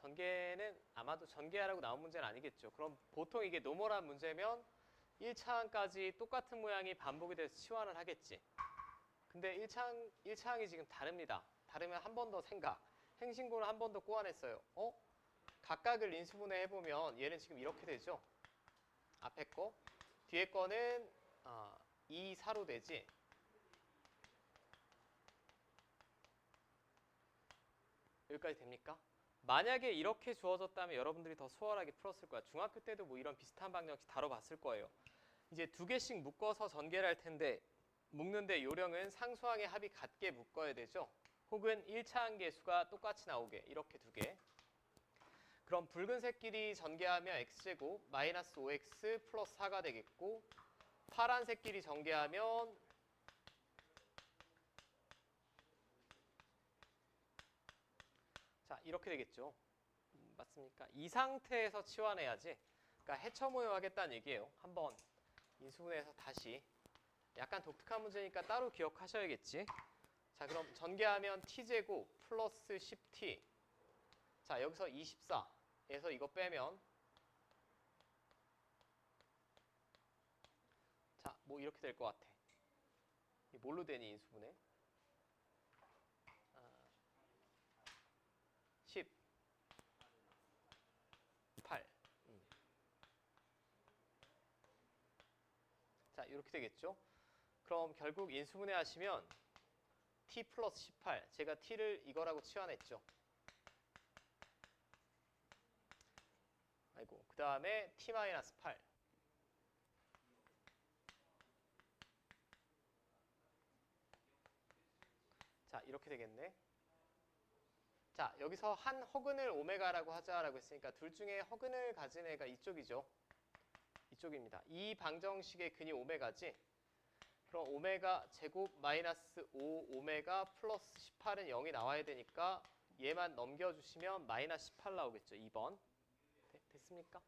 전개는 아마도 전개하라고 나온 문제는 아니겠죠. 그럼 보통 이게 노멀한 문제면 1차항까지 똑같은 모양이 반복이 돼서 치환을 하겠지. 근데 1차항, 1차항이 지금 다릅니다. 다르면 한 번 더 생각. 행신고를 한 번 더 꼬아냈어요. 어? 각각을 인수분해 해보면 얘는 지금 이렇게 되죠. 앞에 거. 뒤에 거는 아, 2, 4로 되지. 여기까지 됩니까? 만약에 이렇게 주어졌다면 여러분들이 더 수월하게 풀었을 거야. 중학교 때도 뭐 이런 비슷한 방정식 다뤄봤을 거예요. 이제 두 개씩 묶어서 전개를 할 텐데 묶는데 요령은 상수항의 합이 같게 묶어야 되죠. 혹은 1차항 계수가 똑같이 나오게 이렇게 두 개. 그럼 붉은색끼리 전개하면 x제곱 마이너스 5x 플러스 4가 되겠고 파란색끼리 전개하면 자 이렇게 되겠죠. 음, 맞습니까? 이 상태에서 치환해야지. 그러니까 해처 모여하겠다는 얘기예요. 한번 인수분해해서 다시 약간 독특한 문제니까 따로 기억하셔야겠지. 자 그럼 전개하면 t제곱 플러스 10t 자 여기서 24에서 이거 빼면 자 뭐 이렇게 될 것 같아. 뭘로 되니 인수분해? 10 8 음. 자 이렇게 되겠죠? 그럼 결국 인수분해 하시면 t 플러스 18 제가 t를 이거라고 치환했죠. 아이고 그 다음에 t 마이너스 8 자 이렇게 되겠네. 자 여기서 한 허근을 오메가라고 하자라고 했으니까 둘 중에 허근을 가진 애가 이쪽이죠. 이쪽입니다. 이 방정식의 근이 오메가지. 그럼 오메가 제곱 마이너스 5 오메가 플러스 18은 0이 나와야 되니까 얘만 넘겨주시면 마이너스 18 나오겠죠. 2번. 됐습니까?